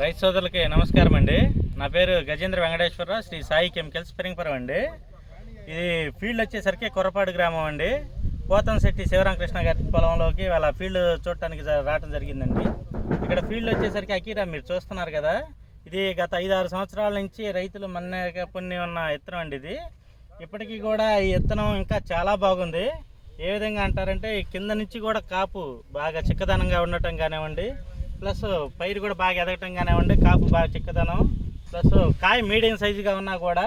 రైతు సోదరులకి నమస్కారం అండి. నా పేరు గజేంద్ర వెంకటేశ్వరరావు శ్రీ సాయి కెమికల్స్ పెరింగపురం అండి. ఇది ఫీల్డ్ వచ్చేసరికి కొరపాడు గ్రామం అండి. పోతంశెట్టి శివరామకృష్ణ గారి పొలంలోకి వాళ్ళ ఫీల్డ్ చూడటానికి రావటం రావడం జరిగిందండి. ఇక్కడ ఫీల్డ్ వచ్చేసరికి అకీరా మీరు చూస్తున్నారు కదా. ఇది గత ఐదు ఆరు సంవత్సరాల నుంచి రైతులు మన్నక పుణ్యం ఉన్న విత్తనం అండి ఇది. ఇప్పటికీ కూడా ఈ విత్తనం ఇంకా చాలా బాగుంది. ఏ విధంగా అంటారంటే కింద నుంచి కూడా కాపు బాగా చిక్కదనంగా ఉండటం కానివ్వండి ప్లస్ పైరు కూడా బాగా ఎదగటం కానివ్వండి కాపు బాగా చిక్కదనం. ప్లస్ కాయ మీడియం సైజుగా ఉన్నా కూడా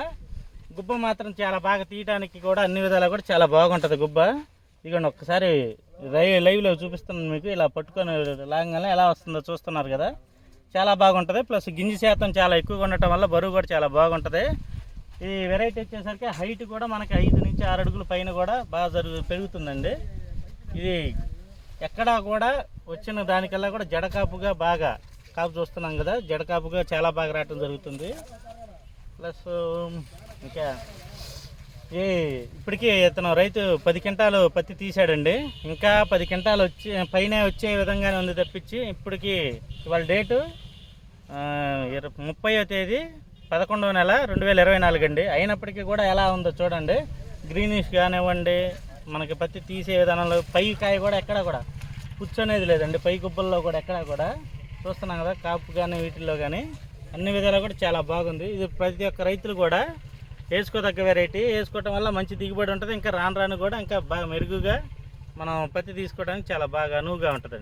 గుబ్బ మాత్రం చాలా బాగా తీయడానికి కూడా అన్ని విధాలా కూడా చాలా బాగుంటుంది గుబ్బ. ఇదిగోండి ఒక్కసారి రై లైవ్లో చూపిస్తున్నాను మీకు ఇలా పట్టుకొని లాగానే ఎలా వస్తుందో చూస్తున్నారు కదా. చాలా బాగుంటుంది ప్లస్ గింజ శాతం చాలా ఎక్కువగా ఉండటం వల్ల బరువు కూడా చాలా బాగుంటుంది. ఈ వెరైటీ వచ్చేసరికి హైట్ కూడా మనకి ఐదు నుంచి ఆరు అడుగుల పైన కూడా బాగా జరుగు పెరుగుతుందండి. ఇది ఎక్కడా కూడా వచ్చిన దానికల్లా కూడా జడకాపుగా బాగా కాపు చూస్తున్నాం కదా జడకాపుగా చాలా బాగా రావటం జరుగుతుంది. ప్లస్ ఇంకా ఈ ఇప్పటికీ ఇతను రైతు పది క్వింటాలు పత్తి తీశాడండి. ఇంకా పది క్వింటాలు వచ్చి పైన వచ్చే విధంగానే ఉంది తప్పించి ఇప్పటికి ఇవాళ డేటు ఆ, ముప్పైవ తేదీ పదకొండవ నెల రెండు వేల ఇరవై నాలుగు అండి. అయినప్పటికీ కూడా ఎలా ఉందో చూడండి. గ్రీనిష్ కానివ్వండి మనకి పత్తి తీసే విధానంలో పై కాయ కూడా ఎక్కడ కూడా పుచ్చు అనేది లేదండి. పై గుబ్బల్లో కూడా ఎక్కడా కూడా చూస్తున్నాం కదా కాపు కానీ వీటిల్లో కానీ అన్ని విధాలు కూడా చాలా బాగుంది. ఇది ప్రతి ఒక్క రైతులు కూడా వేసుకోదగ్గ వెరైటీ వేసుకోవటం వల్ల మంచి దిగుబడి ఉంటుంది. ఇంకా రాను రాను కూడా ఇంకా బాగా మెరుగుగా మనం పత్తి తీసుకోవడానికి చాలా బాగా అనువుగా ఉంటుందండి.